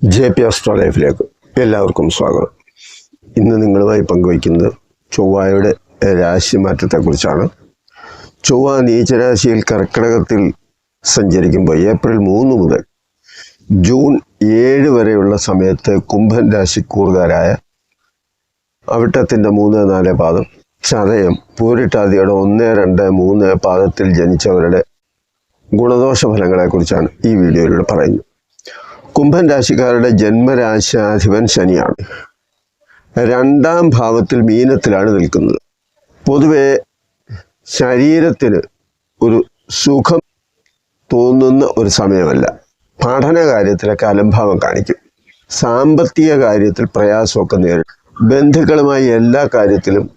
J P astro ലൈഫിലേക്ക് എല്ലാവർക്കും സ്വാഗതം. ഇന്ന് നിങ്ങളുമായി പങ്കുവയ്ക്കുന്നത് ചൊവ്വയുടെ രാശിമാറ്റത്തെക്കുറിച്ചാണ് ചൊവ്വ നീചരാശിയിൽ കർക്കിടകത്തിൽ സഞ്ചരിക്കുമ്പോൾ ഏപ്രിൽ മൂന്ന് മുതൽ ജൂൺ ഏഴ് വരെയുള്ള സമയത്ത് കുംഭൻ രാശിക്കൂറുകാരായ അവിട്ടത്തിന്റെ മൂന്ന് നാല് പാദം ചതയം പൂരിട്ടാതിയുടെ ഒന്ന് രണ്ട് മൂന്ന് പാദത്തിൽ ജനിച്ചവരുടെ ഗുണദോഷ ഫലങ്ങളെക്കുറിച്ചാണ് ഈ വീഡിയോയിലൂടെ പറയുന്നത്. കുംഭൻ രാശിക്കാരുടെ ജന്മരാശാധിപൻ ശനിയാണ്. രണ്ടാം ഭാവത്തിൽ മീനത്തിലാണ് നിൽക്കുന്നത്. പൊതുവെ ശരീരത്തിന് ഒരു സുഖം തോന്നുന്ന ഒരു സമയമല്ല. പഠന കാര്യത്തിലൊക്കെ അലംഭാവം കാണിക്കും. സാമ്പത്തിക കാര്യത്തിൽ പ്രയാസമൊക്കെ നേരിടും. ബന്ധുക്കളുമായി എല്ലാ കാര്യത്തിലും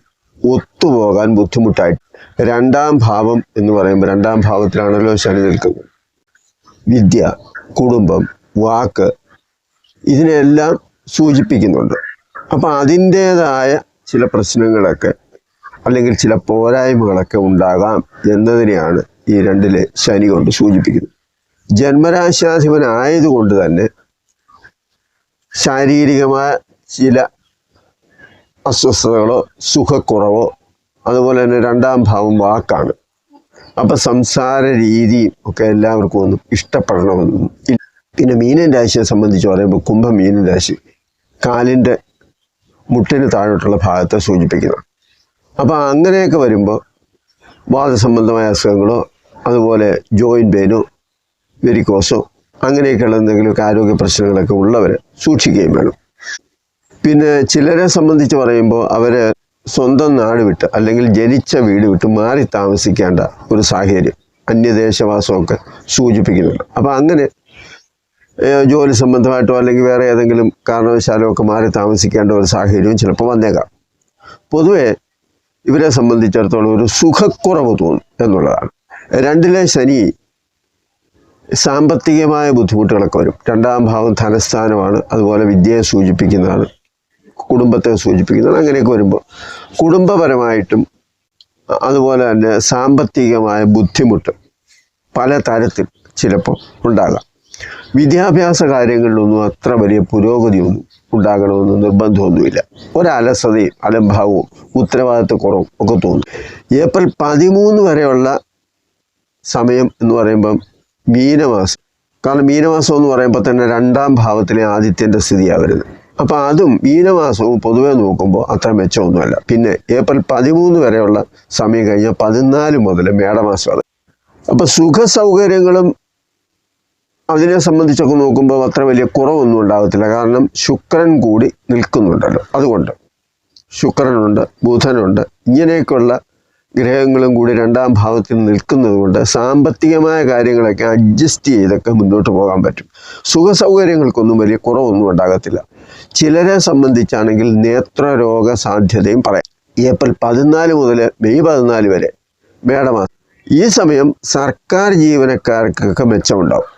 ഒത്തുപോകാൻ ബുദ്ധിമുട്ടായിട്ട് രണ്ടാം ഭാവം എന്ന് പറയുമ്പോൾ രണ്ടാം ഭാവത്തിലാണല്ലോ ശനി നിൽക്കുന്നത്. വിദ്യ കുടുംബം വാക്ക് ഇതിനെല്ലാം സൂചിപ്പിക്കുന്നുണ്ട്. അപ്പം അതിന്റേതായ ചില പ്രശ്നങ്ങളൊക്കെ അല്ലെങ്കിൽ ചില പോരായ്മകളൊക്കെ ഉണ്ടാകാം എന്നതിനെയാണ് ഈ രണ്ടിലെ ശനി കൊണ്ട് സൂചിപ്പിക്കുന്നത്. ജന്മരാശാധിപനായതുകൊണ്ട് തന്നെ ശാരീരികമായ ചില അസ്വസ്ഥതകളോ സുഖക്കുറവോ അതുപോലെ തന്നെ രണ്ടാം ഭാവം വാക്കാണ്. അപ്പം സംസാര രീതിയും ഒക്കെ എല്ലാവർക്കും ഒന്നും ഇഷ്ടപ്പെടണമെന്നും പിന്നെ മീനൻ രാശിയെ സംബന്ധിച്ച് പറയുമ്പോൾ കുംഭം മീനൻ രാശി കാലിന്റെ മുട്ടിന് താഴോട്ടുള്ള ഭാഗത്തെ സൂചിപ്പിക്കുന്നു. അപ്പോൾ അങ്ങനെയൊക്കെ വരുമ്പോൾ വാദസംബന്ധമായ അസുഖങ്ങളോ അതുപോലെ ജോയിന്റ് പെയിനോ വെരിക്കോസോ അങ്ങനെയൊക്കെയുള്ള എന്തെങ്കിലുമൊക്കെ ആരോഗ്യ പ്രശ്നങ്ങളൊക്കെ ഉള്ളവർ സൂക്ഷിക്കുകയും വേണം. പിന്നെ ചിലരെ സംബന്ധിച്ച് പറയുമ്പോൾ അവർ സ്വന്തം നാട് വിട്ട് അല്ലെങ്കിൽ ജനിച്ച വീട് വിട്ട് മാറി താമസിക്കേണ്ട ഒരു സാഹചര്യം അന്യദേശവാസമൊക്കെ സൂചിപ്പിക്കുന്നുണ്ട്. അപ്പോൾ അങ്ങനെ ജോലി സംബന്ധമായിട്ടോ അല്ലെങ്കിൽ വേറെ ഏതെങ്കിലും കാരണവശാലോ ഒക്കെ മാറി താമസിക്കേണ്ട ഒരു സാഹചര്യവും ചിലപ്പോൾ വന്നേക്കാം. പൊതുവെ ഇവരെ സംബന്ധിച്ചിടത്തോളം ഒരു സുഖക്കുറവ് തോന്നും എന്നുള്ളതാണ്. രണ്ടിലെ ശനി സാമ്പത്തികമായ ബുദ്ധിമുട്ടുകളൊക്കെ വരും. രണ്ടാം ഭാവം ധനസ്ഥാനമാണ്. അതുപോലെ വിദ്യയെ സൂചിപ്പിക്കുന്നതാണ് കുടുംബത്തെ സൂചിപ്പിക്കുന്നതാണ് അങ്ങനെയൊക്കെ വരുമ്പോൾ കുടുംബപരമായിട്ടും അതുപോലെ തന്നെ സാമ്പത്തികമായ ബുദ്ധിമുട്ട് പല തരത്തിൽ ചിലപ്പോൾ ഉണ്ടാകാം. വിദ്യാഭ്യാസ കാര്യങ്ങളിലൊന്നും അത്ര വലിയ പുരോഗതിയൊന്നും ഉണ്ടാകണമെന്ന് നിർബന്ധമൊന്നുമില്ല. ഒരലസതയും അലംഭാവവും ഉത്തരവാദിത്തക്കുറവും ഒക്കെ തോന്നും. ഏപ്രിൽ പതിമൂന്ന് വരെയുള്ള സമയം എന്ന് പറയുമ്പം മീനമാസം. കാരണം മീനമാസം എന്ന് പറയുമ്പോൾ തന്നെ രണ്ടാം ഭാവത്തിലെ ആദിത്യന്റെ സ്ഥിതിയാണ് വരുന്നത്. അപ്പോൾ അതും മീനമാസവും പൊതുവെ നോക്കുമ്പോൾ അത്ര മെച്ചമൊന്നുമല്ല. പിന്നെ ഏപ്രിൽ പതിമൂന്ന് വരെയുള്ള സമയം കഴിഞ്ഞാൽ പതിനാല് മുതൽ മേടമാസമാണ് അപ്പോൾ സുഖ സൗകര്യങ്ങളും അതിനെ സംബന്ധിച്ചൊക്കെ നോക്കുമ്പോൾ അത്ര വലിയ കുറവൊന്നും ഉണ്ടാകത്തില്ല കാരണം ശുക്രൻ കൂടി നിൽക്കുന്നുണ്ടല്ലോ. അതുകൊണ്ട് ശുക്രനുണ്ട് ബുധനുണ്ട് ഇങ്ങനെയൊക്കെയുള്ള ഗ്രഹങ്ങളും കൂടി രണ്ടാം ഭാവത്തിൽ നിൽക്കുന്നതുകൊണ്ട് സാമ്പത്തികമായ കാര്യങ്ങളൊക്കെ അഡ്ജസ്റ്റ് ചെയ്തൊക്കെ മുന്നോട്ട് പോകാൻ പറ്റും. സുഖ സൗകര്യങ്ങൾക്കൊന്നും വലിയ കുറവൊന്നും ഉണ്ടാകത്തില്ല. ചിലരെ സംബന്ധിച്ചാണെങ്കിൽ നേത്രരോഗ സാധ്യതയും പറയാം. ഏപ്രിൽ പതിനാല് മുതൽ മെയ് പതിനാല് വരെ മേടമാസം. ഈ സമയം സർക്കാർ ജീവനക്കാർക്കൊക്കെ മെച്ചമുണ്ടാവും.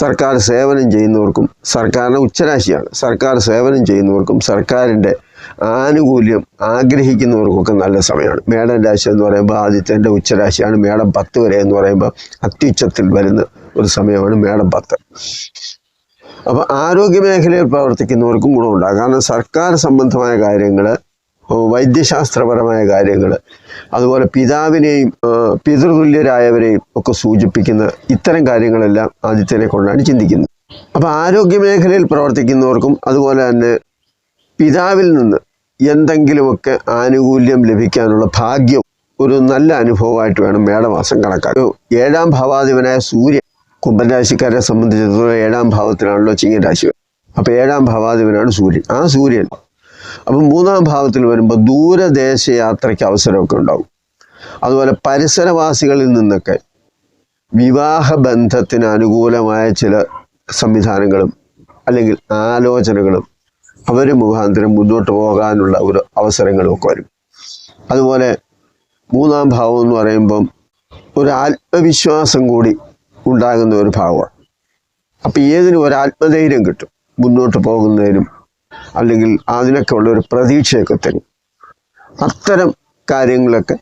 സർക്കാർ സേവനം ചെയ്യുന്നവർക്കും സർക്കാരിന് ഉച്ചരാശിയാണ്. സർക്കാർ സേവനം ചെയ്യുന്നവർക്കും സർക്കാരിന്റെ ആനുകൂല്യം ആഗ്രഹിക്കുന്നവർക്കൊക്കെ നല്ല സമയമാണ്. മേടം രാശി എന്ന് പറയുമ്പോൾ ആദിത്യന്റെ ഉച്ചരാശിയാണ്. മേടം പത്ത് വരെ എന്ന് പറയുമ്പോൾ അത്യുച്ചത്തിൽ വരുന്ന ഒരു സമയമാണ് മേടം പത്ത്. അപ്പോൾ ആരോഗ്യ മേഖലയിൽ പ്രവർത്തിക്കുന്നവർക്കും ഗുണമുണ്ടാകും. കാരണം സർക്കാർ സംബന്ധമായ കാര്യങ്ങൾ വൈദ്യശാസ്ത്രപരമായ കാര്യങ്ങൾ അതുപോലെ പിതാവിനെയും പിതൃതുല്യരായവരെയും ഒക്കെ സൂചിപ്പിക്കുന്ന ഇത്തരം കാര്യങ്ങളെല്ലാം ആദിത്യനെ കൊണ്ടാണ് ചിന്തിക്കുന്നത്. അപ്പോൾ ആരോഗ്യ മേഖലയിൽ പ്രവർത്തിക്കുന്നവർക്കും അതുപോലെ തന്നെ പിതാവിൽ നിന്ന് എന്തെങ്കിലുമൊക്കെ ആനുകൂല്യം ലഭിക്കാനുള്ള ഭാഗ്യം ഒരു നല്ല അനുഭവമായിട്ട് വേണം മേടമാസം കണക്കാക്കുക ഏഴാം ഭാവാധിപനായ സൂര്യൻ കുംഭരാശിക്കാരെ സംബന്ധിച്ചിടത്തോളം ഏഴാം ഭാവത്തിലാണല്ലോ ചിങ്ങരാശി അപ്പോൾ ഏഴാം ഭാവാധിപനാണ് സൂര്യൻ. ആ സൂര്യൻ അപ്പം മൂന്നാം ഭാവത്തിൽ വരുമ്പോൾ ദൂരദേശ യാത്രയ്ക്ക് അവസരമൊക്കെ ഉണ്ടാവും അതുപോലെ പരിസരവാസികളിൽ നിന്നൊക്കെ വിവാഹ ബന്ധത്തിന് അനുകൂലമായ ചില സംവിധാനങ്ങളും അല്ലെങ്കിൽ ആലോചനകളും അവർ മുഖാന്തരം മുന്നോട്ട് പോകാനുള്ള ഒരു അവസരങ്ങളും ഒക്കെ വരും. അതുപോലെ മൂന്നാം ഭാവം എന്ന് പറയുമ്പം ഒരു ആത്മവിശ്വാസം കൂടി ഉണ്ടാകുന്ന ഒരു ഭാവമാണ്. അപ്പം ഏതിനും ഒരു ആത്മധൈര്യം കിട്ടും. മുന്നോട്ട് പോകുന്നതിനും അല്ലെങ്കിൽ അതിനൊക്കെ ഉള്ള ഒരു പ്രതീക്ഷയൊക്കെ തരും. അത്തരം കാര്യങ്ങളൊക്കെ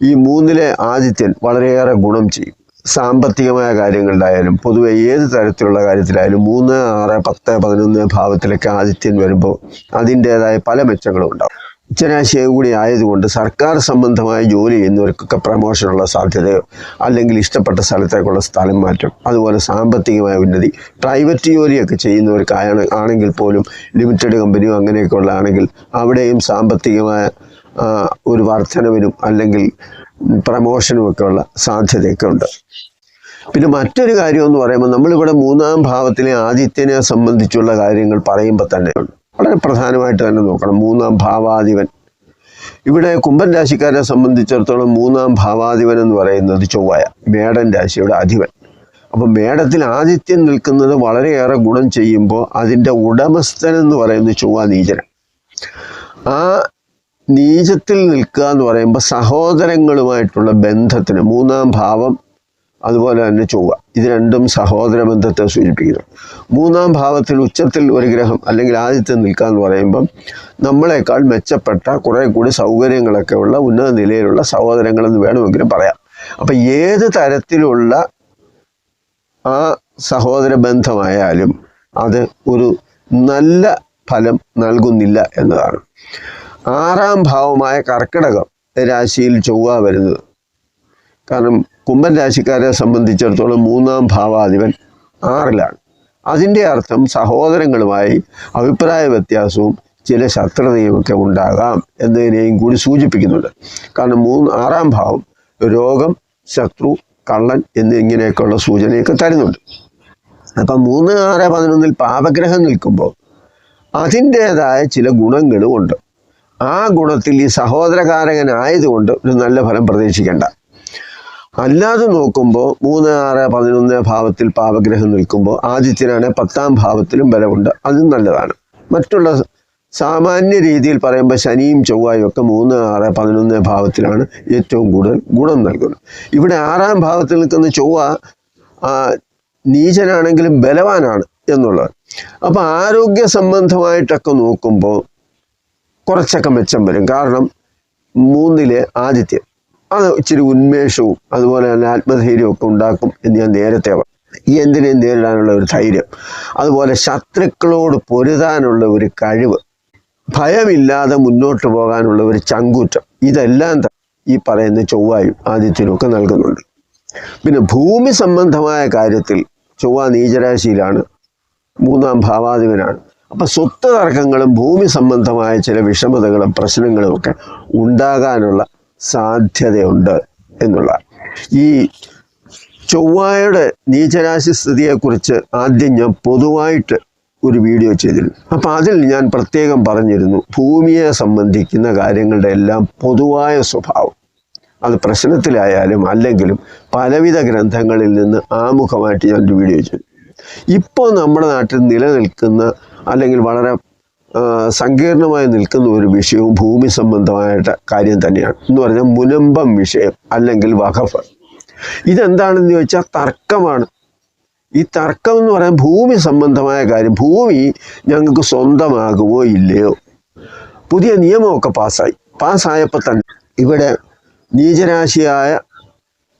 ഈ മൂന്നിലെ ആദിത്യൻ വളരെയേറെ ഗുണം ചെയ്യും. സാമ്പത്തികമായ കാര്യങ്ങളിലായാലും പൊതുവെ ഏത് തരത്തിലുള്ള കാര്യത്തിലായാലും മൂന്ന് ആറ് പത്ത് പതിനൊന്ന് ഭാവത്തിലൊക്കെ ആദിത്യൻ വരുമ്പോൾ അതിന്റേതായ പല മെച്ചങ്ങളും ഉണ്ടാവും ഉച്ചരാശിയെ കൂടി ആയതുകൊണ്ട് സർക്കാർ സംബന്ധമായ ജോലി ചെയ്യുന്നവർക്കൊക്കെ പ്രമോഷനുള്ള സാധ്യതയോ അല്ലെങ്കിൽ ഇഷ്ടപ്പെട്ട സ്ഥലത്തേക്കുള്ള സ്ഥലം മാറ്റം അതുപോലെ സാമ്പത്തികമായ ഉന്നതി പ്രൈവറ്റ് ജോലിയൊക്കെ ചെയ്യുന്നവർക്കായാണ് ആണെങ്കിൽ പോലും ലിമിറ്റഡ് കമ്പനിയോ അങ്ങനെയൊക്കെ ഉള്ളതാണെങ്കിൽ അവിടെയും സാമ്പത്തികമായ ഒരു വർധനവിനും അല്ലെങ്കിൽ പ്രമോഷനും ഒക്കെ ഉള്ള സാധ്യതയൊക്കെ ഉണ്ട്. പിന്നെ മറ്റൊരു കാര്യം എന്ന് പറയുമ്പോൾ നമ്മളിവിടെ മൂന്നാം ഭാവത്തിലെ ആദിത്യനെ സംബന്ധിച്ചുള്ള കാര്യങ്ങൾ പറയുമ്പോൾ തന്നെ വളരെ പ്രധാനമായിട്ട് തന്നെ നോക്കണം. മൂന്നാം ഭാവാധിപൻ. ഇവിടെ കുംഭൻ രാശിക്കാരെ സംബന്ധിച്ചിടത്തോളം മൂന്നാം ഭാവാധിപൻ എന്ന് പറയുന്നത് ചൊവ്വായ. മേടൻ രാശിയുടെ അധിപൻ. അപ്പം മേടത്തിൽ ആദിത്യം നിൽക്കുന്നത് വളരെയേറെ ഗുണം ചെയ്യുമ്പോൾ അതിന്റെ ഉടമസ്ഥൻ എന്ന് പറയുന്നത് ചൊവ്വ നീചനം ആ നീചത്തിൽ നിൽക്കുക എന്ന് പറയുമ്പോൾ സഹോദരങ്ങളുമായിട്ടുള്ള ബന്ധത്തിന് മൂന്നാം ഭാവം അതുപോലെ തന്നെ ചൊവ്വ. ഇത് രണ്ടും സഹോദര ബന്ധത്തെ സൂചിപ്പിക്കുന്നു. മൂന്നാം ഭാവത്തിൽ ഉച്ചത്തിൽ ഒരു ഗ്രഹം അല്ലെങ്കിൽ ആദ്യത്തെ നിൽക്കുക എന്ന് പറയുമ്പം നമ്മളെക്കാൾ മെച്ചപ്പെട്ട കുറേ കൂടി സൗകര്യങ്ങളൊക്കെ ഉള്ള ഉന്നത നിലയിലുള്ള സഹോദരങ്ങളെന്ന് വേണമെങ്കിലും പറയാം. അപ്പം ഏത് തരത്തിലുള്ള ആ സഹോദര ബന്ധമായാലും അത് ഒരു നല്ല ഫലം നൽകുന്നില്ല എന്നതാണ്. ആറാം ഭാവമായ കർക്കിടകം രാശിയിൽ ചൊവ്വ വരുന്നത്. കാരണം കുംഭൻ രാശിക്കാരെ സംബന്ധിച്ചിടത്തോളം മൂന്നാം ഭാവാധിപൻ ആറിലാണ്. അതിന്റെ അർത്ഥം സഹോദരങ്ങളുമായി അഭിപ്രായ വ്യത്യാസവും ചില ശത്രുതയും ഒക്കെ ഉണ്ടാകാം എന്നതിനെയും കൂടി സൂചിപ്പിക്കുന്നുണ്ട്. കാരണം മൂന്ന് ആറാം ഭാവം രോഗം ശത്രു കള്ളൻ എന്നിങ്ങനെയൊക്കെയുള്ള സൂചനയൊക്കെ തരുന്നുണ്ട്. അപ്പം മൂന്ന് ആറ് പതിനൊന്നിൽ പാപഗ്രഹം നിൽക്കുമ്പോൾ അതിന്റേതായ ചില ഗുണങ്ങളും ഉണ്ട്. ആ ഗുണത്തിൽ ഈ സഹോദരകാരകനായതുകൊണ്ട് ഒരു നല്ല ഫലം പ്രതീക്ഷിക്കേണ്ട. അല്ലാതെ നോക്കുമ്പോൾ മൂന്ന് ആറ് പതിനൊന്ന് ഭാവത്തിൽ പാപഗ്രഹം നിൽക്കുമ്പോൾ ആദിത്യനാണ് പത്താം ഭാവത്തിലും ബലമുണ്ട്. അതും നല്ലതാണ്. മറ്റുള്ള സാമാന്യ രീതിയിൽ പറയുമ്പോൾ ശനിയും ചൊവ്വായും ഒക്കെ മൂന്ന് ആറ് പതിനൊന്ന് ഭാവത്തിലാണ് ഏറ്റവും കൂടുതൽ ഗുണം നൽകുന്നത്. ഇവിടെ ആറാം ഭാവത്തിൽ നിൽക്കുന്ന ചൊവ്വ നീചനാണെങ്കിലും ബലവാനാണ് എന്നുള്ളത് അപ്പോൾ ആരോഗ്യ സംബന്ധമായിട്ടൊക്കെ നോക്കുമ്പോൾ കുറച്ചൊക്കെ മെച്ചം വരും. കാരണം മൂന്നിലെ ആദിത്യം. അത് ഇച്ചിരി ഉന്മേഷവും അതുപോലെ തന്നെ ആത്മധൈര്യവും ഒക്കെ ഉണ്ടാക്കും എന്ന് ഞാൻ നേരത്തെ ഈ എന്തിനേയും നേരിടാനുള്ള ഒരു ധൈര്യം അതുപോലെ ശത്രുക്കളോട് പൊരുതാനുള്ള ഒരു കഴിവ് ഭയമില്ലാതെ മുന്നോട്ട് പോകാനുള്ള ഒരു ചങ്കൂറ്റം ഇതെല്ലാം ഈ പറയുന്ന ചൊവ്വായും ആദിത്യനും ഒക്കെ നൽകുന്നുണ്ട്. പിന്നെ ഭൂമി സംബന്ധമായ കാര്യത്തിൽ ചൊവ്വ നീചരാശിയിലാണ് മൂന്നാം ഭാവാധിപനാണ്. അപ്പം സ്വത്ത് തർക്കങ്ങളും ഭൂമി സംബന്ധമായ ചില വിഷമതകളും പ്രശ്നങ്ങളും ഒക്കെ ഉണ്ടാകാനുള്ള സാധ്യതയുണ്ട് എന്നുള്ള. ഈ ചൊവ്വായുടെ നീചരാശി സ്ഥിതിയെക്കുറിച്ച് ആദ്യം ഞാൻ പൊതുവായിട്ട് ഒരു വീഡിയോ ചെയ്തിരുന്നു. അപ്പം അതിൽ ഞാൻ പ്രത്യേകം പറഞ്ഞിരുന്നു ഭൂമിയെ സംബന്ധിക്കുന്ന കാര്യങ്ങളുടെ എല്ലാം പൊതുവായ സ്വഭാവം. അത് പ്രശ്നത്തിലായാലും അല്ലെങ്കിലും പലവിധ ഗ്രന്ഥങ്ങളിൽ നിന്ന് ആമുഖമായിട്ട് ഞാനൊരു വീഡിയോ ചെയ്തു. ഇപ്പോൾ നമ്മുടെ നാട്ടിൽ നിലനിൽക്കുന്ന അല്ലെങ്കിൽ വളരെ സങ്കീർണമായി നിൽക്കുന്ന ഒരു വിഷയവും ഭൂമി സംബന്ധമായിട്ട് കാര്യം തന്നെയാണ്. എന്ന് പറഞ്ഞാൽ മുനമ്പം വിഷയം അല്ലെങ്കിൽ വഖഫ്. ഇതെന്താണെന്ന് ചോദിച്ചാൽ തർക്കമാണ്. ഈ തർക്കം എന്ന് പറയാൻ ഭൂമി സംബന്ധമായ കാര്യം ഭൂമി ഞങ്ങൾക്ക് സ്വന്തമാകുമോ ഇല്ലയോ? പുതിയ നിയമമൊക്കെ പാസ്സായി. പാസ്സായപ്പോൾ തന്നെ ഇവിടെ നീചരാശിയായ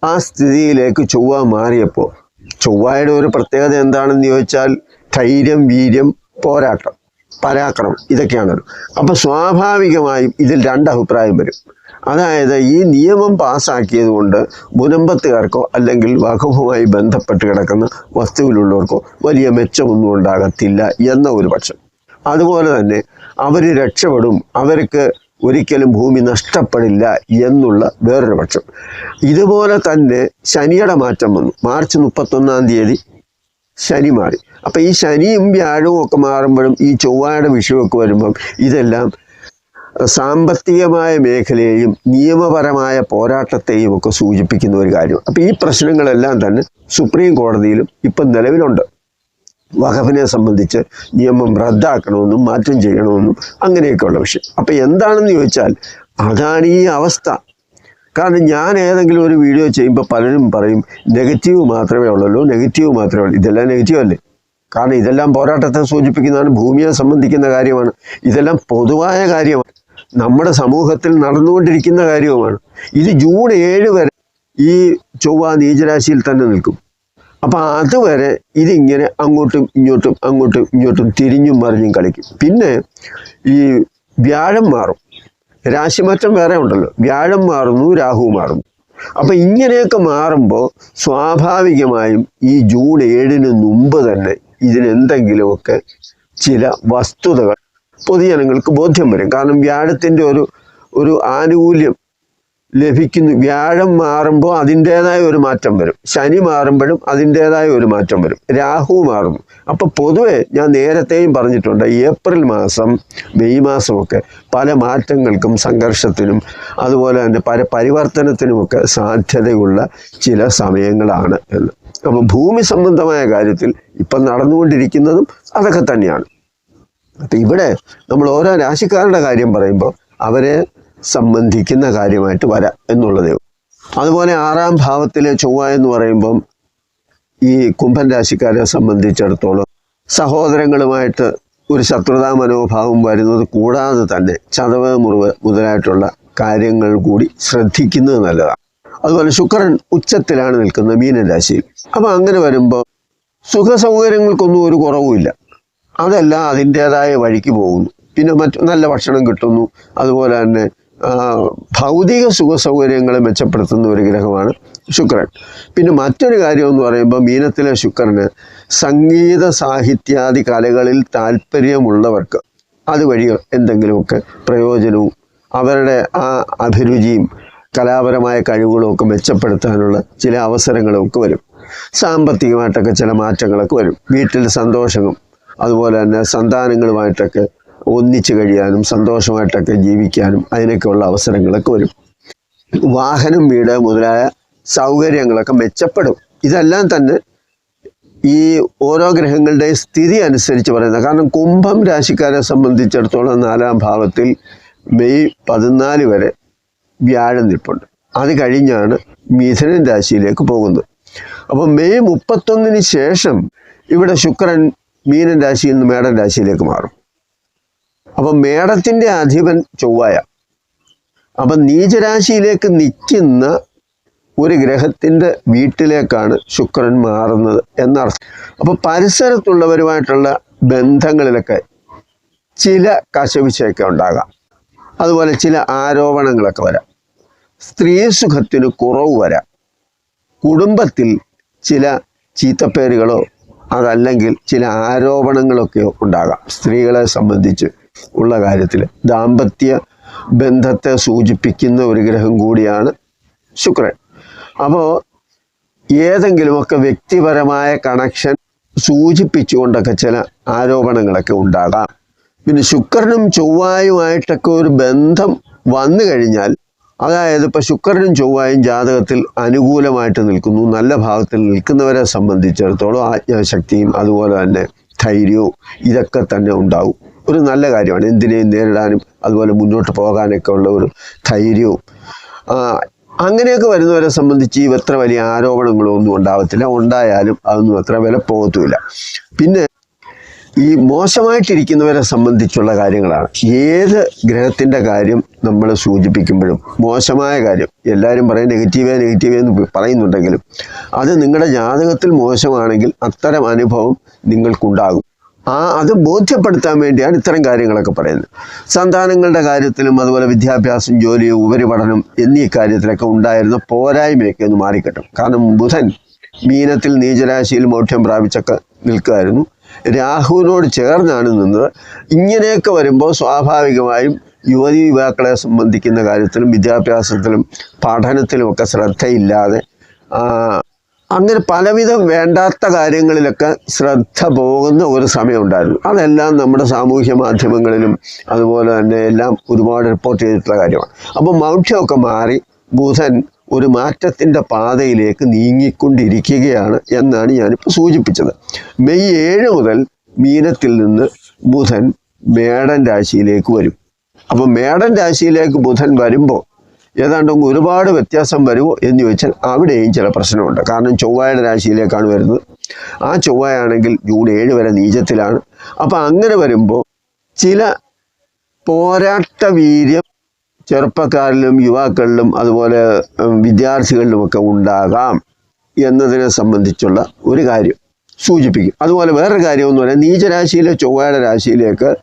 ആ സ്ഥിതിയിലേക്ക് ചൊവ്വ മാറിയപ്പോൾ ചൊവ്വയുടെ ഒരു പ്രത്യേകത എന്താണെന്ന് ചോദിച്ചാൽ ധൈര്യം വീര്യം പോരാട്ടം. പരാക്രമം. ഇതൊക്കെയാണല്ലോ അപ്പം സ്വാഭാവികമായും ഇതിൽ രണ്ട് അഭിപ്രായം വരും. അതായത് ഈ നിയമം പാസ്സാക്കിയത് കൊണ്ട് മുനമ്പത്തുകാർക്കോ അല്ലെങ്കിൽ വകുപ്പുമായി ബന്ധപ്പെട്ട് കിടക്കുന്ന വസ്തുവിലുള്ളവർക്കോ വലിയ മെച്ചമൊന്നും ഉണ്ടാകത്തില്ല എന്ന ഒരു പക്ഷം. അതുപോലെ തന്നെ അവർ രക്ഷപ്പെടും അവർക്ക് ഒരിക്കലും ഭൂമി നഷ്ടപ്പെടില്ല എന്നുള്ള വേറൊരു പക്ഷം. ഇതുപോലെ തന്നെ ശനിയുടെ മാറ്റം വന്നു. മാർച്ച് മുപ്പത്തൊന്നാം തീയതി ശനി മാറി. അപ്പം ഈ ശനിയും വ്യാഴവും ഒക്കെ മാറുമ്പോഴും ഈ ചൊവ്വയുടെ വിഷുവൊക്കെ വരുമ്പം ഇതെല്ലാം സാമ്പത്തികമായ മേഖലയെയും നിയമപരമായ പോരാട്ടത്തെയും ഒക്കെ സൂചിപ്പിക്കുന്ന ഒരു കാര്യം. അപ്പം ഈ പ്രശ്നങ്ങളെല്ലാം തന്നെ സുപ്രീം കോടതിയിലും ഇപ്പം നിലവിലുണ്ട്. വഖഫിനെ സംബന്ധിച്ച് നിയമം റദ്ദാക്കണമെന്നും മാറ്റം ചെയ്യണമെന്നും അങ്ങനെയൊക്കെയുള്ള വിഷയം. അപ്പം എന്താണെന്ന് ചോദിച്ചാൽ അതാണ് ഈ അവസ്ഥ. കാരണം ഞാൻ ഏതെങ്കിലും ഒരു വീഡിയോ ചെയ്യുമ്പോൾ പലരും പറയും നെഗറ്റീവ് മാത്രമേ ഉള്ളല്ലോ നെഗറ്റീവ് മാത്രമേ ഉള്ളൂ. ഇതെല്ലാം നെഗറ്റീവ് അല്ലേ? കാരണം ഇതെല്ലാം പോരാട്ടത്തെ സൂചിപ്പിക്കുന്നതാണ് ഭൂമിയെ സംബന്ധിക്കുന്ന കാര്യമാണ്. ഇതെല്ലാം പൊതുവായ കാര്യമാണ്. നമ്മുടെ സമൂഹത്തിൽ നടന്നുകൊണ്ടിരിക്കുന്ന കാര്യവുമാണ്. ഇത് ജൂൺ ഏഴ് വരെ ഈ ചൊവ്വ നീചരാശിയിൽ തന്നെ നിൽക്കും. അപ്പം അതുവരെ ഇതിങ്ങനെ അങ്ങോട്ടും ഇങ്ങോട്ടും അങ്ങോട്ടും ഇങ്ങോട്ടും തിരിഞ്ഞും മറിഞ്ഞും കളിക്കും. പിന്നെ ഈ വ്യാഴം മാറും. രാശിമാറ്റം വേറെ ഉണ്ടല്ലോ. വ്യാഴം മാറുന്നു രാഹു മാറുന്നു. അപ്പം ഇങ്ങനെയൊക്കെ മാറുമ്പോൾ സ്വാഭാവികമായും ഈ ജൂൺ ഏഴിന് മുമ്പ് തന്നെ ഇതിനെന്തെങ്കിലുമൊക്കെ ചില വസ്തുതകൾ പൊതുജനങ്ങൾക്ക് ബോധ്യം വരും. കാരണം വ്യാഴത്തിന്റെ ഒരു ഒരു ആനുകൂല്യം ലഭിക്കുന്നു. വ്യാഴം മാറുമ്പോൾ അതിന്റേതായ ഒരു മാറ്റം വരും. ശനി മാറുമ്പോഴും അതിന്റേതായ ഒരു മാറ്റം വരും. രാഹു മാറും അപ്പോൾ പൊതുവെ ഞാൻ നേരത്തെയും പറഞ്ഞിട്ടുണ്ട് ഏപ്രിൽ മാസം മെയ് മാസമൊക്കെ പല മാറ്റങ്ങൾക്കും സംഘർഷത്തിനും അതുപോലെ തന്നെ പല പരിവർത്തനത്തിനുമൊക്കെ സാധ്യതയുള്ള ചില സമയങ്ങളാണ് എന്ന്. അപ്പോൾ ഭൂമി സംബന്ധമായ കാര്യത്തിൽ ഇപ്പം നടന്നുകൊണ്ടിരിക്കുന്നതും അതൊക്കെ തന്നെയാണ്. അപ്പം ഇവിടെ നമ്മൾ ഓരോ രാശിക്കാരുടെ കാര്യം പറയുമ്പോൾ അവരെ സംബന്ധിക്കുന്ന കാര്യമായിട്ട് വരാം എന്നുള്ളതേ അതുപോലെ ആറാം ഭാവത്തിലെ ചൊവ്വ എന്ന് പറയുമ്പം ഈ കുംഭൻ രാശിക്കാരെ സംബന്ധിച്ചിടത്തോളം സഹോദരങ്ങളുമായിട്ട് ഒരു ശത്രുതാ മനോഭാവം വരുന്നത് കൂടാതെ തന്നെ ചതവ് മുറിവ് മുതലായിട്ടുള്ള കാര്യങ്ങൾ കൂടി ശ്രദ്ധിക്കുന്നത് നല്ലതാണ്. അതുപോലെ ശുക്രൻ ഉച്ചത്തിലാണ് നിൽക്കുന്നത് മീനൻ രാശിയിൽ. അപ്പം അങ്ങനെ വരുമ്പോൾ സുഖ സൗകര്യങ്ങൾക്കൊന്നും ഒരു കുറവുമില്ല. അതെല്ലാം അതിന്റേതായ വഴിക്ക് പോകുന്നു. പിന്നെ മറ്റ് നല്ല ഭക്ഷണം കിട്ടുന്നു. അതുപോലെ തന്നെ ഭൗതിക സുഖ സൗകര്യങ്ങളെ മെച്ചപ്പെടുത്തുന്ന ഒരു ഗ്രഹമാണ് ശുക്രൻ. പിന്നെ മറ്റൊരു കാര്യം എന്ന് പറയുമ്പോൾ മീനത്തിലെ ശുക്രന് സംഗീത സാഹിത്യാദി കലകളിൽ താല്പര്യമുള്ളവർക്ക് അതുവഴി എന്തെങ്കിലുമൊക്കെ പ്രയോജനവും അവരുടെ ആ അഭിരുചിയും കലാപരമായ കഴിവുകളൊക്കെ മെച്ചപ്പെടുത്താനുള്ള ചില അവസരങ്ങളൊക്കെ വരും. സാമ്പത്തികമായിട്ടൊക്കെ ചില മാറ്റങ്ങളൊക്കെ വരും. വീട്ടിൽ സന്തോഷവും അതുപോലെ തന്നെ സന്താനങ്ങളുമായിട്ടൊക്കെ ഒന്നിച്ചു കഴിയാനും സന്തോഷമായിട്ടൊക്കെ ജീവിക്കാനും അതിനൊക്കെയുള്ള അവസരങ്ങളൊക്കെ വരും. വാഹനം വീട് മുതലായ സൗകര്യങ്ങളൊക്കെ മെച്ചപ്പെടും. ഇതെല്ലാം തന്നെ ഈ ഓരോ ഗ്രഹങ്ങളുടെ സ്ഥിതി അനുസരിച്ച് പറയുന്നത് കാരണം കുംഭം രാശിക്കാരെ സംബന്ധിച്ചിടത്തോളം നാലാം ഭാവത്തിൽ മെയ് പതിനാല് വരെ വ്യാഴം നിൽപ്പുണ്ട്. അത് കഴിഞ്ഞാണ് മിഥുനൻ രാശിയിലേക്ക് പോകുന്നത്. അപ്പോൾ മെയ് മുപ്പത്തൊന്നിന് ശേഷം ഇവിടെ ശുക്രൻ മീനൻ രാശിയിൽ നിന്ന് മേടൻ രാശിയിലേക്ക് മാറും. അപ്പം മേടത്തിന്റെ അധിപൻ ചൊവ്വായ. അപ്പം നീചരാശിയിലേക്ക് നിൽക്കുന്ന ഒരു ഗ്രഹത്തിന്റെ വീട്ടിലേക്കാണ് ശുക്രൻ മാറുന്നത് എന്നർത്ഥം. അപ്പോൾ പരിസരത്തുള്ളവരുമായിട്ടുള്ള ബന്ധങ്ങളിലൊക്കെ ചില കശവിശയൊക്കെ ഉണ്ടാകാം. അതുപോലെ ചില ആരോപണങ്ങളൊക്കെ വരാം. സ്ത്രീ സുഖത്തിന് കുറവ് വരാം. കുടുംബത്തിൽ ചില ചീത്തപ്പേരുകളോ അതല്ലെങ്കിൽ ചില ആരോപണങ്ങളൊക്കെ ഉണ്ടാകാം. സ്ത്രീകളെ സംബന്ധിച്ച് ഉള്ള കാര്യത്തിൽ ദാമ്പത്യ ബന്ധത്തെ സൂചിപ്പിക്കുന്ന ഒരു ഗ്രഹം കൂടിയാണ് ശുക്രൻ. അപ്പോൾ ഏതെങ്കിലുമൊക്കെ വ്യക്തിപരമായ കണക്ഷൻ സൂചിപ്പിച്ചുകൊണ്ടൊക്കെ ചില ആരോപണങ്ങളൊക്കെ ഉണ്ടാകാം. പിന്നെ ശുക്രനും ചൊവ്വായുമായിട്ടൊക്കെ ഒരു ബന്ധം വന്നു കഴിഞ്ഞാൽ അതായത് ഇപ്പോൾ ശുക്രനും ചൊവ്വായും ജാതകത്തിൽ അനുകൂലമായിട്ട് നിൽക്കുന്നു. നല്ല ഭാഗത്തിൽ നിൽക്കുന്നവരെ സംബന്ധിച്ചിടത്തോളം ആജ്ഞാശക്തിയും അതുപോലെ തന്നെ ധൈര്യവും ഇതൊക്കെ തന്നെ ഉണ്ടാവും. ഒരു നല്ല കാര്യമാണ്. എന്തിനേയും നേരിടാനും അതുപോലെ മുന്നോട്ട് പോകാനൊക്കെ ഉള്ള ഒരു ധൈര്യവും. അങ്ങനെയൊക്കെ വരുന്നവരെ സംബന്ധിച്ച് ഇവ വലിയ ആരോപണങ്ങളോ ഒന്നും ഉണ്ടാവത്തില്ല. ഉണ്ടായാലും അതൊന്നും അത്ര വില പോകത്തുമില്ല പിന്നെ ഈ മോശമായിട്ടിരിക്കുന്നവരെ സംബന്ധിച്ചുള്ള കാര്യങ്ങളാണ്. ഏത് ഗ്രഹത്തിന്റെ കാര്യം നമ്മൾ സൂചിപ്പിക്കുമ്പോഴും മോശമായ കാര്യം എല്ലാവരും പറയും നെഗറ്റീവേ നെഗറ്റീവേ എന്ന് പറയുന്നുണ്ടെങ്കിലും അത് നിങ്ങളുടെ ജാതകത്തിൽ മോശമാണെങ്കിൽ അത്തരം അനുഭവം നിങ്ങൾക്കുണ്ടാകും. ആ അത് ബോധ്യപ്പെടുത്താൻ വേണ്ടിയാണ് ഇത്തരം കാര്യങ്ങളൊക്കെ പറയുന്നത്. സന്താനങ്ങളുടെ കാര്യത്തിലും അതുപോലെ വിദ്യാഭ്യാസം ജോലി ഉപരിപഠനം എന്നീ കാര്യത്തിലൊക്കെ ഉണ്ടായിരുന്ന പോരായ്മയൊക്കെ ഒന്ന് മാറിക്കിട്ടും. കാരണം ബുധൻ മീനത്തിൽ നീചരാശിയിൽ മൗഢ്യം പ്രാപിച്ചൊക്കെ നിൽക്കുമായിരുന്നു. രാഹുവിനോട് ചേർന്നാണ് നിന്നത്. ഇങ്ങനെയൊക്കെ വരുമ്പോൾ സ്വാഭാവികമായും യുവതി യുവാക്കളെ സംബന്ധിക്കുന്ന കാര്യത്തിലും വിദ്യാഭ്യാസത്തിലും പഠനത്തിലുമൊക്കെ ശ്രദ്ധയില്ലാതെ അങ്ങനെ പലവിധം വേണ്ടാത്ത കാര്യങ്ങളിലൊക്കെ ശ്രദ്ധ പോകുന്ന ഒരു സമയമുണ്ടായിരുന്നു. അതെല്ലാം നമ്മുടെ സാമൂഹ്യ മാധ്യമങ്ങളിലും അതുപോലെ തന്നെ എല്ലാം ഒരുപാട് റിപ്പോർട്ട് ചെയ്തിട്ടുള്ള കാര്യമാണ്. അപ്പോൾ മൗഢ്യമൊക്കെ മാറി ബുധൻ ഒരു മാറ്റത്തിന്റെ പാതയിലേക്ക് നീങ്ങിക്കൊണ്ടിരിക്കുകയാണ് എന്നാണ് ഞാനിപ്പോൾ സൂചിപ്പിച്ചത്. മെയ് ഏഴ് മുതൽ മീനത്തിൽ നിന്ന് ബുധൻ മേടൻ രാശിയിലേക്ക് വരും. അപ്പോൾ മേടൻ രാശിയിലേക്ക് ബുധൻ വരുമ്പോൾ ഏതാണ്ട് ഒരുപാട് വ്യത്യാസം വരുമോ എന്ന് ചോദിച്ചാൽ അവിടെയും ചില പ്രശ്നമുണ്ട്. കാരണം ചൊവ്വയുടെ രാശിയിലേക്കാണ് വരുന്നത്. ആ ചൊവ്വയാണെങ്കിൽ ജൂൺ ഏഴ് വരെ നീചത്തിലാണ്. അപ്പോൾ അങ്ങനെ വരുമ്പോൾ ചില പോരാട്ട വീര്യം ചെറുപ്പക്കാരിലും യുവാക്കളിലും അതുപോലെ വിദ്യാർത്ഥികളിലും വിദ്യാർത്ഥികളിലുമൊക്കെ ഉണ്ടാകാം എന്നതിനെ സംബന്ധിച്ചുള്ള ഒരു കാര്യം സൂചിപ്പിക്കും. അതുപോലെ വേറൊരു കാര്യം എന്ന് പറയാം നീചരാശിയിലെ ചൊവ്വയുടെ രാശിയിലേക്ക്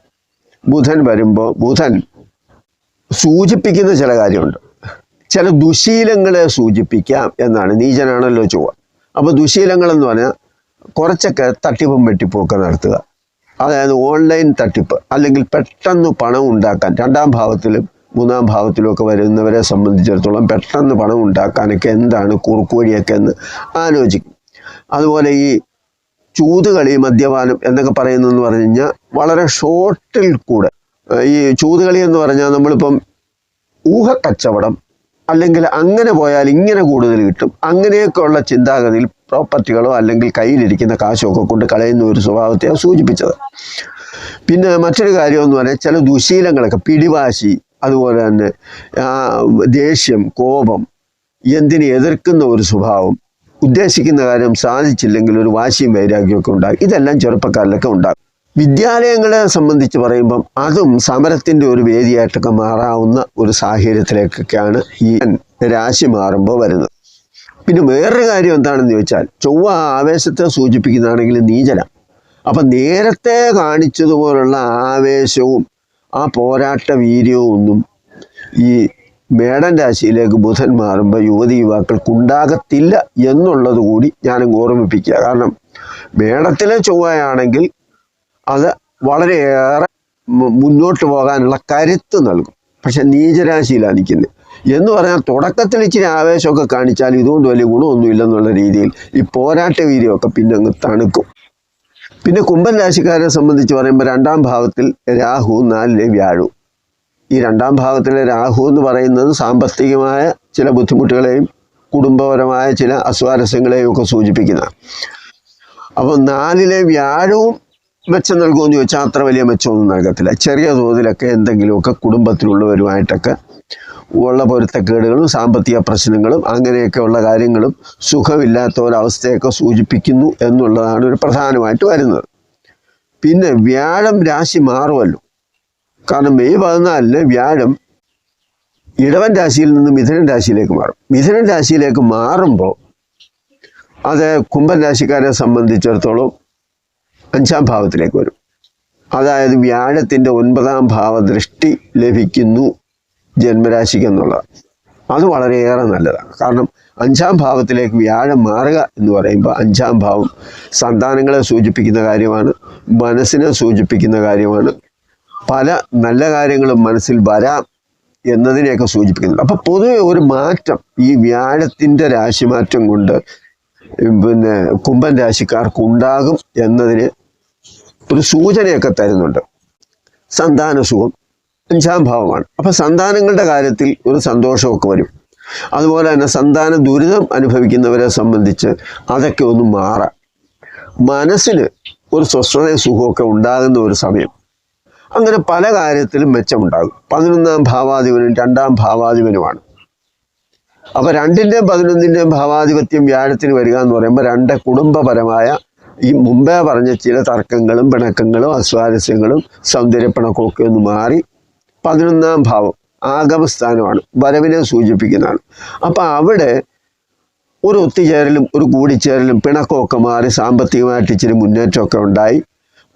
ബുധൻ വരുമ്പോൾ ബുധൻ സൂചിപ്പിക്കുന്ന ചില കാര്യമുണ്ട്. ചില ദുശീലങ്ങളെ സൂചിപ്പിക്കാം എന്നാണ്. നീചനാണല്ലോ ചൊവ്വ. അപ്പോൾ ദുശീലങ്ങൾ എന്ന് പറഞ്ഞാൽ കുറച്ചൊക്കെ തട്ടിപ്പും വെട്ടിപ്പുമൊക്കെ നടത്തുക. അതായത് ഓൺലൈൻ തട്ടിപ്പ് അല്ലെങ്കിൽ പെട്ടെന്ന് പണം ഉണ്ടാക്കാൻ രണ്ടാം ഭാവത്തിലും മൂന്നാം ഭാവത്തിലൊക്കെ വരുന്നവരെ സംബന്ധിച്ചിടത്തോളം പെട്ടെന്ന് പണം ഉണ്ടാക്കാനൊക്കെ എന്താണ് കുറുക്കുവഴിയൊക്കെ എന്ന് ആലോചിക്കും. അതുപോലെ ഈ ചൂതുകളി മദ്യപാനം എന്നൊക്കെ പറയുന്നതെന്ന് പറഞ്ഞു കഴിഞ്ഞാൽ വളരെ ഷോർട്ടിൽ കൂടെ. ഈ ചൂതുകളി എന്ന് പറഞ്ഞാൽ നമ്മളിപ്പം ഊഹക്കച്ചവടം അല്ലെങ്കിൽ അങ്ങനെ പോയാൽ ഇങ്ങനെ കൂടുതൽ കിട്ടും അങ്ങനെയൊക്കെയുള്ള ചിന്താഗതിയിൽ പ്രോപ്പർട്ടികളോ അല്ലെങ്കിൽ കയ്യിലിരിക്കുന്ന കാശോ ഒക്കെ കൊണ്ട് കളയുന്ന ഒരു സ്വഭാവത്തെയാണ് സൂചിപ്പിച്ചത്. പിന്നെ മറ്റൊരു കാര്യം എന്ന് പറഞ്ഞാൽ ചില ദുശീലങ്ങളൊക്കെ പിടിവാശി അതുപോലെ തന്നെ ദേഷ്യം കോപം എന്തിനെ എതിർക്കുന്ന ഒരു സ്വഭാവം ഉദ്ദേശിക്കുന്ന കാര്യം സാധിച്ചില്ലെങ്കിൽ ഒരു വാശിയും വൈരാഗ്യമൊക്കെ ഉണ്ടാകും. ഇതെല്ലാം ചെറുപ്പക്കാരിലൊക്കെ ഉണ്ടാകും. വിദ്യാലയങ്ങളെ സംബന്ധിച്ച് പറയുമ്പം അതും സമരത്തിന്റെ ഒരു വേദിയായിട്ടൊക്കെ മാറാവുന്ന ഒരു സാഹചര്യത്തിലേക്കൊക്കെയാണ് ഈ രാശി മാറുമ്പോൾ വരുന്നത്. പിന്നെ വേറൊരു കാര്യം എന്താണെന്ന് ചോദിച്ചാൽ ചൊവ്വ ആവേശത്തെ സൂചിപ്പിക്കുന്നതാണെങ്കിൽ നീചന. അപ്പം നേരത്തെ കാണിച്ചതുപോലുള്ള ആവേശവും ആ പോരാട്ട വീര്യവും ഒന്നും ഈ മേടൻ രാശിയിലേക്ക് ബുധൻ മാറുമ്പോൾ യുവതി യുവാക്കൾക്ക് ഉണ്ടാകത്തില്ല എന്നുള്ളത് കൂടി ഞാൻ ഓർമ്മിപ്പിക്കുക. കാരണം മേടത്തിലെ ചൊവ്വയാണെങ്കിൽ അത് വളരെയേറെ മുന്നോട്ട് പോകാനുള്ള കരുത്ത് നൽകും. പക്ഷെ നീചരാശിയിലാണ് നിൽക്കുന്നത്. എന്ന് പറഞ്ഞാൽ തുടക്കത്തിൽ ഇച്ചിരി ആവേശമൊക്കെ കാണിച്ചാൽ ഇതുകൊണ്ട് വലിയ ഗുണമൊന്നുമില്ലെന്നുള്ള രീതിയിൽ ഈ പോരാട്ട വീര്യമൊക്കെ പിന്നെ അങ്ങ് തണുക്കും. പിന്നെ കുംഭൻ രാശിക്കാരെ സംബന്ധിച്ച് പറയുമ്പോൾ രണ്ടാം ഭാവത്തിൽ രാഹു നാലിലെ വ്യാഴു. ഈ രണ്ടാം ഭാവത്തിലെ രാഹു എന്ന് പറയുന്നത് സാമ്പത്തികമായ ചില ബുദ്ധിമുട്ടുകളെയും കുടുംബപരമായ ചില അസ്വാരസ്യങ്ങളെയും ഒക്കെ സൂചിപ്പിക്കുന്ന അപ്പോൾ നാലിലെ വ്യാഴവും മെച്ചം നൽകുമെന്ന് ചോദിച്ചാൽ അത്ര വലിയ മെച്ചമൊന്നും നൽകത്തില്ല. ചെറിയ തോതിലൊക്കെ എന്തെങ്കിലുമൊക്കെ കുടുംബത്തിലുള്ളവരുമായിട്ടൊക്കെ ഉള്ള പൊരുത്തക്കേടുകളും സാമ്പത്തിക പ്രശ്നങ്ങളും അങ്ങനെയൊക്കെയുള്ള കാര്യങ്ങളും സുഖമില്ലാത്ത ഒരവസ്ഥയൊക്കെ സൂചിപ്പിക്കുന്നു എന്നുള്ളതാണ് ഒരു പ്രധാനമായിട്ട് വരുന്നത്. പിന്നെ വ്യാഴം രാശി മാറുമല്ലോ. കാരണം മെയ് പതിനാലിന് വ്യാഴം ഇടവൻ രാശിയിൽ നിന്ന് മിഥുനൻ രാശിയിലേക്ക് മാറും. മിഥുനൻ രാശിയിലേക്ക് മാറുമ്പോൾ അത് കുംഭൻ രാശിക്കാരെ സംബന്ധിച്ചിടത്തോളം അഞ്ചാം ഭാവത്തിലേക്ക് വരും. അതായത് വ്യാഴത്തിന്റെ ഒൻപതാം ഭാവ ദൃഷ്ടി ലഭിക്കുന്നു. ജന്മരാശിക്ക് എന്നുള്ളത് അത് വളരെയേറെ നല്ലതാണ്. കാരണം അഞ്ചാം ഭാവത്തിലേക്ക് വ്യാഴം മാറുക എന്ന് പറയുമ്പോൾ അഞ്ചാം ഭാവം സന്താനങ്ങളെ സൂചിപ്പിക്കുന്ന കാര്യമാണ് മനസ്സിനെ സൂചിപ്പിക്കുന്ന കാര്യമാണ് പല നല്ല കാര്യങ്ങളും മനസ്സിൽ വരാം എന്നതിനെയൊക്കെ സൂചിപ്പിക്കുന്നുണ്ട്. അപ്പോൾ പൊതുവെ ഒരു മാറ്റം ഈ വ്യാഴത്തിന്റെ രാശിമാറ്റം കൊണ്ട് പിന്നെ കുംഭൻ രാശിക്കാർക്ക് ഉണ്ടാകും എന്നതിന് ഒരു സൂചനയൊക്കെ തരുന്നുണ്ട്. സന്താന സുഖം അഞ്ചാം ഭാവമാണ്. അപ്പം സന്താനങ്ങളുടെ കാര്യത്തിൽ ഒരു സന്തോഷമൊക്കെ വരും. അതുപോലെ തന്നെ സന്താന ദുരിതം അനുഭവിക്കുന്നവരെ സംബന്ധിച്ച് അതൊക്കെ ഒന്ന് മാറാം. മനസ്സിന് ഒരു സ്വസ്ഥതയും സുഖമൊക്കെ ഉണ്ടാകുന്ന ഒരു സമയം. അങ്ങനെ പല കാര്യത്തിലും മെച്ചമുണ്ടാകും. പതിനൊന്നാം ഭാവാധിപനും രണ്ടാം ഭാവാധിപനുമാണ്. അപ്പോൾ രണ്ടിന്റെയും പതിനൊന്നിന്റെയും ഭാവാധിപത്യം വ്യാഴത്തിന് വരിക എന്ന് പറയുമ്പോൾ രണ്ട് കുടുംബപരമായ ഈ മുമ്പേ പറഞ്ഞ ചില തർക്കങ്ങളും പിണക്കങ്ങളും അസ്വാരസ്യങ്ങളും സൗന്ദര്യപ്പിണക്കമൊക്കെ ഒന്ന് മാറി പതിനൊന്നാം ഭാവം ആഗമസ്ഥാനമാണ് വരവിനെ സൂചിപ്പിക്കുന്നതാണ്. അപ്പം അവിടെ ഒരു ഒത്തുചേരലും ഒരു കൂടിച്ചേരലും പിണക്കമൊക്കെ മാറി സാമ്പത്തികമായിട്ട് ഇച്ചിരി മുന്നേറ്റമൊക്കെ ഉണ്ടായി.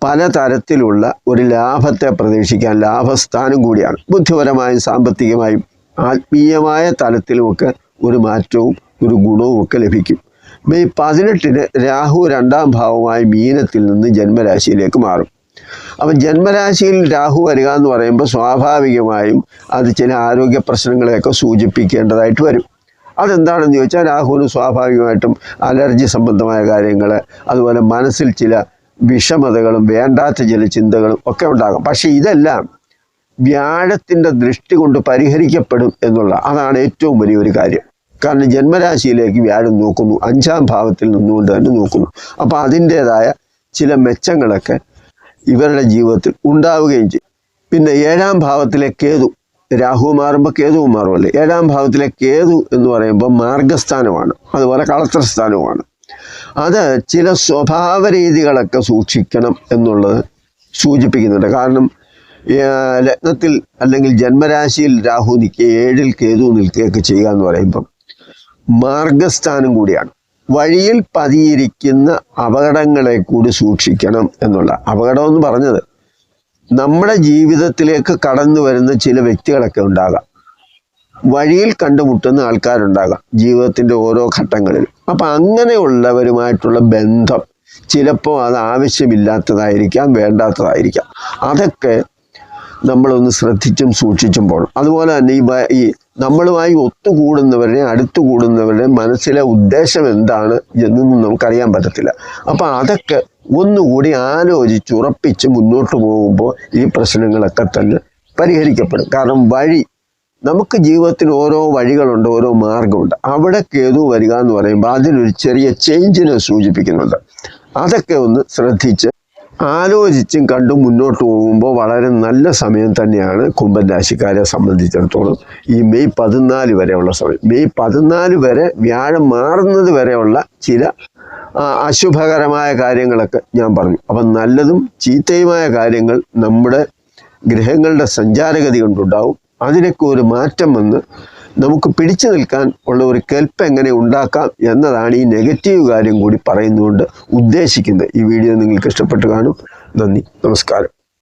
പല തരത്തിലുള്ള ഒരു ലാഭത്തെ പ്രതീക്ഷിക്കാൻ ലാഭസ്ഥാനം കൂടിയാണ്. ബുദ്ധിപരമായും സാമ്പത്തികമായും ആത്മീയമായ തലത്തിലുമൊക്കെ ഒരു മാറ്റവും ഒരു ഗുണവും ഒക്കെ ലഭിക്കും. മെയ് പതിനെട്ടിന് രാഹു രണ്ടാം ഭാവമായി മീനത്തിൽ നിന്ന് ജന്മരാശിയിലേക്ക് മാറും. അപ്പം ജന്മരാശിയിൽ രാഹു വരിക എന്ന് പറയുമ്പോൾ സ്വാഭാവികമായും അത് ചില ആരോഗ്യ പ്രശ്നങ്ങളെയൊക്കെ സൂചിപ്പിക്കേണ്ടതായിട്ട് വരും. അതെന്താണെന്ന് ചോദിച്ചാൽ രാഹുവിന് സ്വാഭാവികമായിട്ടും അലർജി സംബന്ധമായ കാര്യങ്ങൾ അതുപോലെ മനസ്സിൽ ചില വിഷമതകളും വേണ്ടാത്ത ചില ചിന്തകളും ഒക്കെ ഉണ്ടാകും. പക്ഷേ ഇതെല്ലാം വ്യാഴത്തിന്റെ ദൃഷ്ടി കൊണ്ട് പരിഹരിക്കപ്പെടും എന്നുള്ള അതാണ് ഏറ്റവും വലിയൊരു കാര്യം. കാരണം ജന്മരാശിയിലേക്ക് വ്യാഴം നോക്കുന്നു അഞ്ചാം ഭാവത്തിൽ നിന്നുകൊണ്ട് തന്നെ നോക്കുന്നു. അപ്പോൾ അതിന്റേതായ ചില മെച്ചങ്ങളൊക്കെ ഇവരുടെ ജീവിതത്തിൽ ഉണ്ടാവുകയും ചെയ്യും. പിന്നെ ഏഴാം ഭാവത്തിലെ കേതു രാഹു മാറുമ്പോൾ കേതുവും മാറുമല്ലേ? ഏഴാം ഭാവത്തിലെ കേതു എന്ന് പറയുമ്പോൾ മാർഗസ്ഥാനമാണ് അതുപോലെ കളത്രസ്ഥാനവുമാണ്. അത് ചില സ്വഭാവ രീതികളൊക്കെ സൂക്ഷിക്കണം എന്നുള്ളത് സൂചിപ്പിക്കുന്നുണ്ട്. കാരണം ലഗ്നത്തിൽ അല്ലെങ്കിൽ ജന്മരാശിയിൽ രാഹു നിൽക്കുക ഏഴിൽ കേതു നിൽക്കുകയൊക്കെ ചെയ്യുക എന്ന് പറയുമ്പം മാർഗസ്ഥാനം കൂടിയാണ്. വഴിയിൽ പതിയിരിക്കുന്ന അപകടങ്ങളെ കൂടി സൂക്ഷിക്കണം എന്നുള്ള അപകടം എന്ന് പറഞ്ഞത് നമ്മുടെ ജീവിതത്തിലേക്ക് കടന്നു വരുന്ന ചില വ്യക്തികളൊക്കെ ഉണ്ടാകാം. വഴിയിൽ കണ്ടുമുട്ടുന്ന ആൾക്കാരുണ്ടാകാം ജീവിതത്തിന്റെ ഓരോ ഘട്ടങ്ങളിലും അപ്പം അങ്ങനെയുള്ളവരുമായിട്ടുള്ള ബന്ധം ചിലപ്പോൾ അത് ആവശ്യമില്ലാത്തതായിരിക്കാം വേണ്ടാത്തതായിരിക്കാം. അതൊക്കെ നമ്മളൊന്ന് ശ്രദ്ധിച്ചും സൂക്ഷിച്ചും പോകണം അതുപോലെ തന്നെ ഈ നമ്മളുമായി ഒത്തുകൂടുന്നവരുടെ അടുത്തുകൂടുന്നവരുടെ മനസ്സിലെ ഉദ്ദേശം എന്താണ് എന്നൊന്നും നമുക്കറിയാൻ പറ്റത്തില്ല. അപ്പം അതൊക്കെ ഒന്നുകൂടി ആലോചിച്ച് ഉറപ്പിച്ച് മുന്നോട്ട് പോകുമ്പോൾ ഈ പ്രശ്നങ്ങളൊക്കെ തന്നെ പരിഹരിക്കപ്പെടും. കാരണം വഴി നമുക്ക് ജീവിതത്തിൽ ഓരോ വഴികളുണ്ട് ഓരോ മാർഗമുണ്ട്. അവിടെ കേതു വരിക എന്ന് പറയുമ്പോൾ അതിനൊരു ചെറിയ ചേഞ്ചിനെ സൂചിപ്പിക്കുന്നുണ്ട്. അതൊക്കെ ഒന്ന് ശ്രദ്ധിച്ച് ആലോചിച്ചും കണ്ടും മുന്നോട്ട് പോകുമ്പോൾ വളരെ നല്ല സമയം തന്നെയാണ് കുംഭൻ രാശിക്കാരെ സംബന്ധിച്ചിടത്തോളം ഈ മെയ് പതിനാല് വരെയുള്ള സമയം. മെയ് പതിനാല് വരെ വ്യാഴം മാറുന്നത് വരെയുള്ള ചില അശുഭകരമായ കാര്യങ്ങളൊക്കെ ഞാൻ പറഞ്ഞു. അപ്പം നല്ലതും ചീത്തയുമായ കാര്യങ്ങൾ നമ്മുടെ ഗ്രഹങ്ങളുടെ സഞ്ചാരഗതി കൊണ്ടുണ്ടാവും. അതിനൊക്കെ ഒരു മാറ്റം വന്ന് നമുക്ക് പിടിച്ചു നിൽക്കാൻ ഉള്ള ഒരു കെൽപ്പ് എങ്ങനെ ഉണ്ടാക്കാം എന്നതാണ് ഈ നെഗറ്റീവ് കാര്യം കൂടി പറയുന്നുകൊണ്ട് ഉദ്ദേശിക്കുന്നത് ഈ വീഡിയോ നിങ്ങൾക്ക് ഇഷ്ടപ്പെട്ട് കാണും. നന്ദി. നമസ്കാരം.